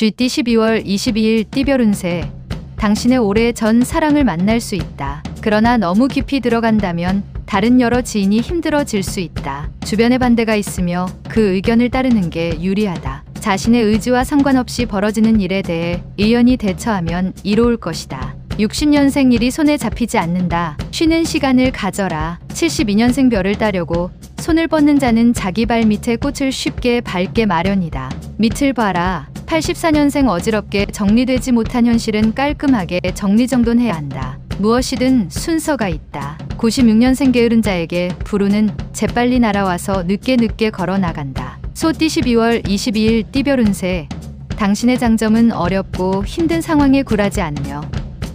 쥐띠 12월 22일 띠별 운세. 당신의 올해 전 사랑을 만날 수 있다. 그러나 너무 깊이 들어간다면 다른 여러 지인이 힘들어질 수 있다. 주변에 반대가 있으며 그 의견을 따르는 게 유리하다. 자신의 의지와 상관없이 벌어지는 일에 대해 의연히 대처하면 이로울 것이다. 60년생 일이 손에 잡히지 않는다. 쉬는 시간을 가져라. 72년생 별을 따려고 손을 뻗는 자는 자기 발 밑에 꽃을 쉽게 밟게 마련이다. 밑을 봐라. 84년생 어지럽게 정리되지 못한 현실은 깔끔하게 정리정돈해야 한다. 무엇이든 순서가 있다. 96년생 게으른 자에게 불우는 재빨리 날아와서 늦게 늦게 걸어 나간다. 소띠 12월 22일 띠별 운세. 당신의 장점은 어렵고 힘든 상황에 굴하지 않으며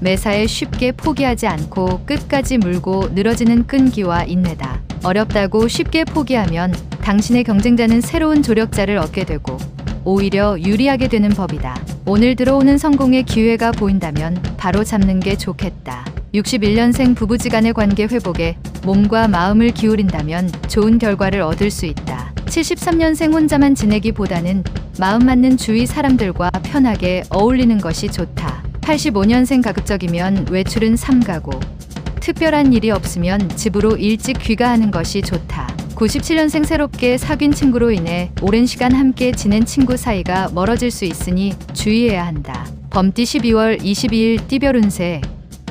매사에 쉽게 포기하지 않고 끝까지 물고 늘어지는 끈기와 인내다. 어렵다고 쉽게 포기하면 당신의 경쟁자는 새로운 조력자를 얻게 되고 오히려 유리하게 되는 법이다. 오늘 들어오는 성공의 기회가 보인다면 바로 잡는 게 좋겠다. 61년생 부부지간의 관계 회복에 몸과 마음을 기울인다면 좋은 결과를 얻을 수 있다. 73년생 혼자만 지내기보다는 마음 맞는 주위 사람들과 편하게 어울리는 것이 좋다. 85년생 가급적이면 외출은 삼가고 특별한 일이 없으면 집으로 일찍 귀가하는 것이 좋다. 97년생 새롭게 사귄 친구로 인해 오랜 시간 함께 지낸 친구 사이가 멀어질 수 있으니 주의해야 한다. 범띠 12월 22일 띠별 운세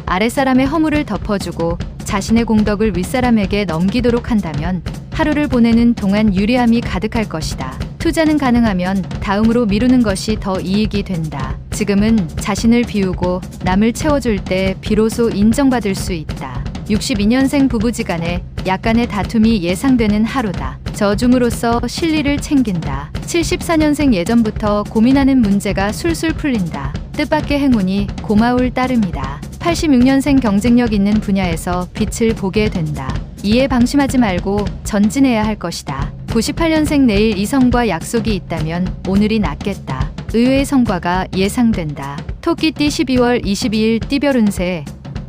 아랫사람의 허물을 덮어주고 자신의 공덕을 윗사람에게 넘기도록 한다면 하루를 보내는 동안 유리함이 가득할 것이다. 투자는 가능하면 다음으로 미루는 것이 더 이익이 된다. 지금은 자신을 비우고 남을 채워줄 때 비로소 인정받을 수 있다. 62년생 부부지간에 약간의 다툼이 예상되는 하루다. 저줌으로써 실리를 챙긴다. 74년생 예전부터 고민하는 문제가 술술 풀린다. 뜻밖의 행운이 고마울 따름이다. 86년생 경쟁력 있는 분야에서 빛을 보게 된다. 이에 방심하지 말고 전진해야 할 것이다. 98년생 내일 이성과 약속이 있다면 오늘이 낫겠다. 의외의 성과가 예상된다. 토끼띠 12월 22일 띠별 운세.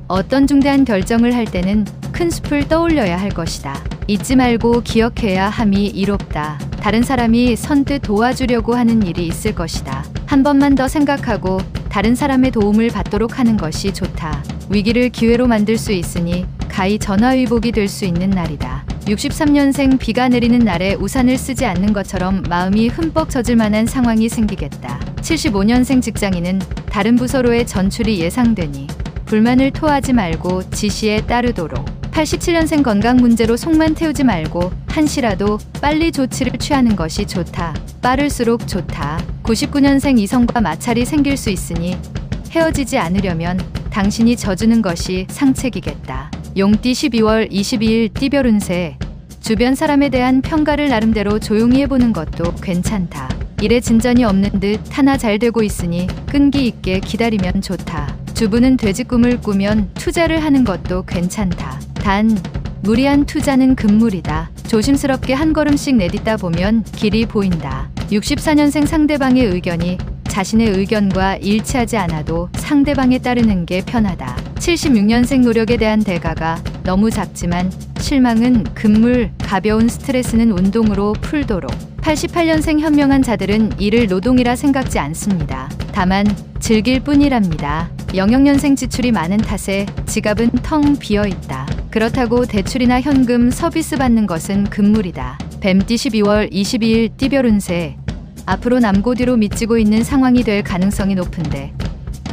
어떤 중대한 결정을 할 때는 큰 숲을 떠올려야 할 것이다. 잊지 말고 기억해야 함이 이롭다. 다른 사람이 선뜻 도와주려고 하는 일이 있을 것이다. 한 번만 더 생각하고 다른 사람의 도움을 받도록 하는 것이 좋다. 위기를 기회로 만들 수 있으니 가히 전화위복이 될 수 있는 날이다. 63년생 비가 내리는 날에 우산을 쓰지 않는 것처럼 마음이 흠뻑 젖을 만한 상황이 생기겠다. 75년생 직장인은 다른 부서로의 전출이 예상되니 불만을 토하지 말고 지시에 따르도록 87년생 건강 문제로 속만 태우지 말고 한시라도 빨리 조치를 취하는 것이 좋다. 빠를수록 좋다. 99년생 이성과 마찰이 생길 수 있으니 헤어지지 않으려면 당신이 져주는 것이 상책이겠다. 용띠 12월 22일 띠별 운세 주변 사람에 대한 평가를 나름대로 조용히 해보는 것도 괜찮다. 일에 진전이 없는 듯 하나 잘 되고 있으니 끈기 있게 기다리면 좋다. 주부는 돼지 꿈을 꾸면 투자를 하는 것도 괜찮다. 단 무리한 투자는 금물이다. 조심스럽게 한 걸음씩 내딛다 보면 길이 보인다. 64년생 상대방의 의견이 자신의 의견과 일치하지 않아도 상대방에 따르는 게 편하다. 76년생 노력에 대한 대가가 너무 작지만 실망은 금물, 가벼운 스트레스는 운동으로 풀도록. 88년생 현명한 자들은 이를 노동이라 생각지 않습니다. 다만 즐길 뿐이랍니다. 영역년생 지출이 많은 탓에 지갑은 텅 비어 있다. 그렇다고 대출이나 현금, 서비스 받는 것은 금물이다. 뱀띠 12월 22일 띠별 운세. 앞으로 남고뒤로 미치고 있는 상황이 될 가능성이 높은데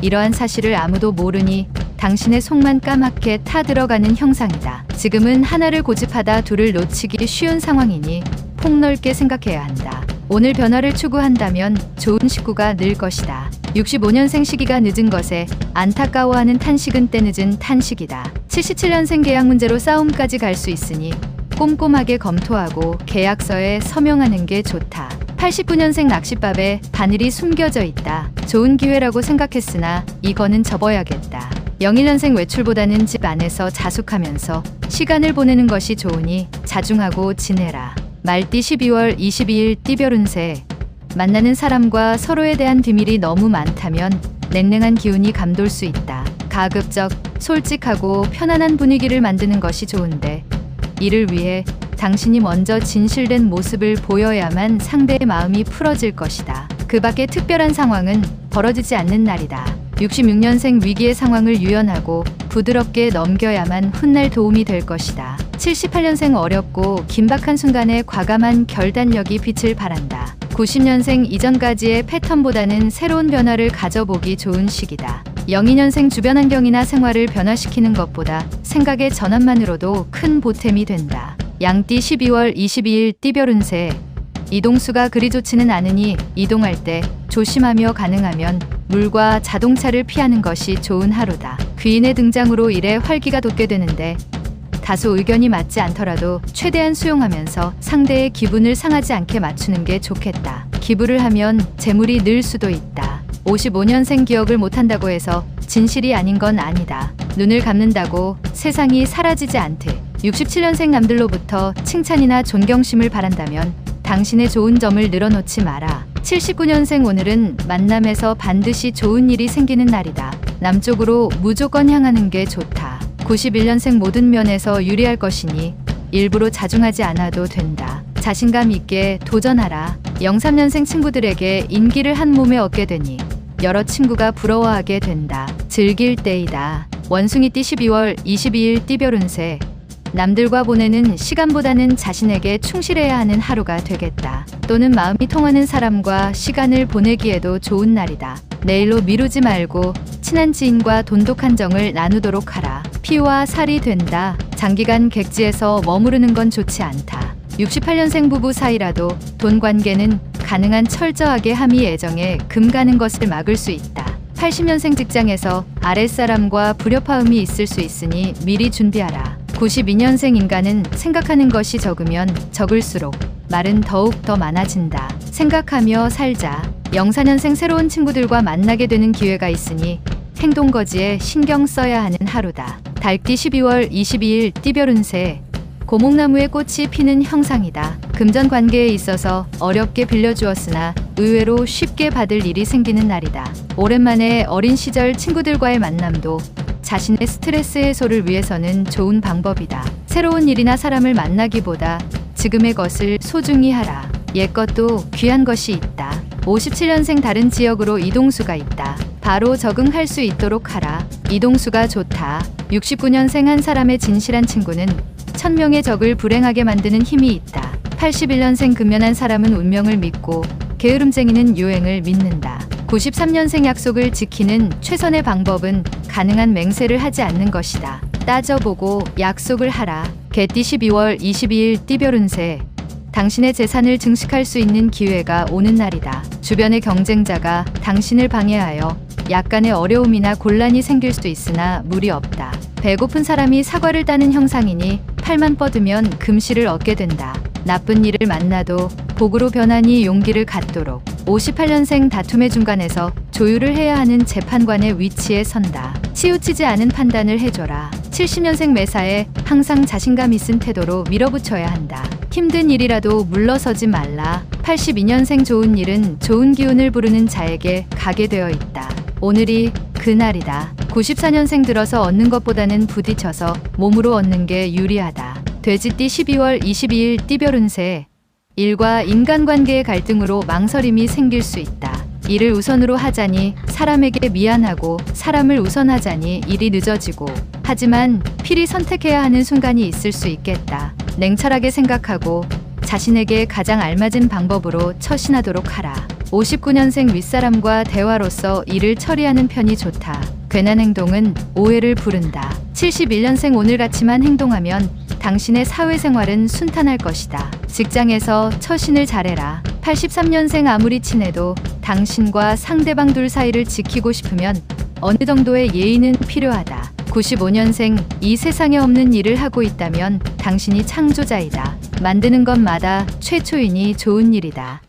이러한 사실을 아무도 모르니 당신의 속만 까맣게 타 들어가는 형상이다. 지금은 하나를 고집하다 둘을 놓치기 쉬운 상황이니 폭넓게 생각해야 한다. 오늘 변화를 추구한다면 좋은 식구가 늘 것이다. 65년생 시기가 늦은 것에 안타까워하는 탄식은 때늦은 탄식이다. 77년생 계약 문제로 싸움까지 갈 수 있으니 꼼꼼하게 검토하고 계약서에 서명하는 게 좋다. 89년생 낚싯밥에 바늘이 숨겨져 있다. 좋은 기회라고 생각했으나 이거는 접어야겠다. 01년생 외출보다는 집 안에서 자숙하면서 시간을 보내는 것이 좋으니 자중하고 지내라. 말띠 12월 22일 띠별 운세. 만나는 사람과 서로에 대한 비밀이 너무 많다면 냉랭한 기운이 감돌 수 있다. 가급적 솔직하고 편안한 분위기를 만드는 것이 좋은데 이를 위해 당신이 먼저 진실된 모습을 보여야만 상대의 마음이 풀어질 것이다. 그 밖에 특별한 상황은 벌어지지 않는 날이다. 66년생 위기의 상황을 유연하고 부드럽게 넘겨야만 훗날 도움이 될 것이다. 78년생 어렵고 긴박한 순간에 과감한 결단력이 빛을 발한다. 90년생 이전까지의 패턴보다는 새로운 변화를 가져보기 좋은 시기다. 02년생 주변 환경이나 생활을 변화시키는 것보다 생각의 전환만으로도 큰 보탬이 된다. 양띠 12월 22일 띠별 운세 이동수가 그리 좋지는 않으니 이동할 때 조심하며 가능하면 물과 자동차를 피하는 것이 좋은 하루다. 귀인의 등장으로 일에 활기가 돋게 되는데 다소 의견이 맞지 않더라도 최대한 수용하면서 상대의 기분을 상하지 않게 맞추는 게 좋겠다. 기부를 하면 재물이 늘 수도 있다. 55년생 기억을 못한다고 해서 진실이 아닌 건 아니다. 눈을 감는다고 세상이 사라지지 않듯 67년생 남들로부터 칭찬이나 존경심을 바란다면 당신의 좋은 점을 늘어놓지 마라. 79년생 오늘은 만남에서 반드시 좋은 일이 생기는 날이다. 남쪽으로 무조건 향하는 게 좋다. 91년생 모든 면에서 유리할 것이니 일부러 자중하지 않아도 된다. 자신감 있게 도전하라. 03년생 친구들에게 인기를 한 몸에 얻게 되니 여러 친구가 부러워하게 된다. 즐길 때이다. 원숭이띠 12월 22일 띠별 운세 남들과 보내는 시간보다는 자신에게 충실해야 하는 하루가 되겠다. 또는 마음이 통하는 사람과 시간을 보내기에도 좋은 날이다. 내일로 미루지 말고 친한 지인과 돈독한 정을 나누도록 하라. 피와 살이 된다. 장기간 객지에서 머무르는 건 좋지 않다. 68년생 부부 사이라도 돈 관계는 가능한 철저하게 함의 애정에 금 가는 것을 막을 수 있다. 80년생 직장에서 아랫사람과 불협화음이 있을 수 있으니 미리 준비하라. 92년생 인간은 생각하는 것이 적으면 적을수록 말은 더욱 더 많아진다. 생각하며 살자. 04년생 새로운 친구들과 만나게 되는 기회가 있으니 행동거지에 신경 써야 하는 하루다. 달띠 12월 22일 띠별 운세 고목나무의 꽃이 피는 형상이다. 금전 관계에 있어서 어렵게 빌려주었으나 의외로 쉽게 받을 일이 생기는 날이다. 오랜만에 어린 시절 친구들과의 만남도 자신의 스트레스 해소를 위해서는 좋은 방법이다. 새로운 일이나 사람을 만나기보다 지금의 것을 소중히 하라. 옛 것도 귀한 것이 있다. 57년생 다른 지역으로 이동수가 있다. 바로 적응할 수 있도록 하라. 이동수가 좋다. 69년생 한 사람의 진실한 친구는 천명의 적을 불행하게 만드는 힘이 있다. 81년생 금연한 사람은 운명을 믿고 게으름쟁이는 유행을 믿는다. 93년생 약속을 지키는 최선의 방법은 가능한 맹세를 하지 않는 것이다. 따져보고 약속을 하라. 개띠 12월 22일 띠별 운세 당신의 재산을 증식할 수 있는 기회가 오는 날이다. 주변의 경쟁자가 당신을 방해하여 약간의 어려움이나 곤란이 생길 수 있으나 무리 없다. 배고픈 사람이 사과를 따는 형상이니 팔만 뻗으면 금실을 얻게 된다. 나쁜 일을 만나도 복으로 변하니 용기를 갖도록 58년생 다툼의 중간에서 조율을 해야 하는 재판관의 위치에 선다. 치우치지 않은 판단을 해줘라. 70년생 매사에 항상 자신감 있은 태도로 밀어붙여야 한다. 힘든 일이라도 물러서지 말라. 82년생 좋은 일은 좋은 기운을 부르는 자에게 가게 되어 있다. 오늘이 그날이다. 94년생 들어서 얻는 것보다는 부딪혀서 몸으로 얻는 게 유리하다. 돼지띠 12월 22일 띠별 운세 일과 인간관계의 갈등으로 망설임이 생길 수 있다. 일을 우선으로 하자니 사람에게 미안하고 사람을 우선하자니 일이 늦어지고 하지만 필히 선택해야 하는 순간이 있을 수 있겠다. 냉철하게 생각하고 자신에게 가장 알맞은 방법으로 처신하도록 하라. 59년생 윗사람과 대화로서 일을 처리하는 편이 좋다. 괜한 행동은 오해를 부른다. 71년생 오늘같이만 행동하면 당신의 사회생활은 순탄할 것이다. 직장에서 처신을 잘해라. 83년생 아무리 친해도 당신과 상대방 둘 사이를 지키고 싶으면 어느 정도의 예의는 필요하다. 95년생 이 세상에 없는 일을 하고 있다면 당신이 창조자이다. 만드는 것마다 최초이니 좋은 일이다.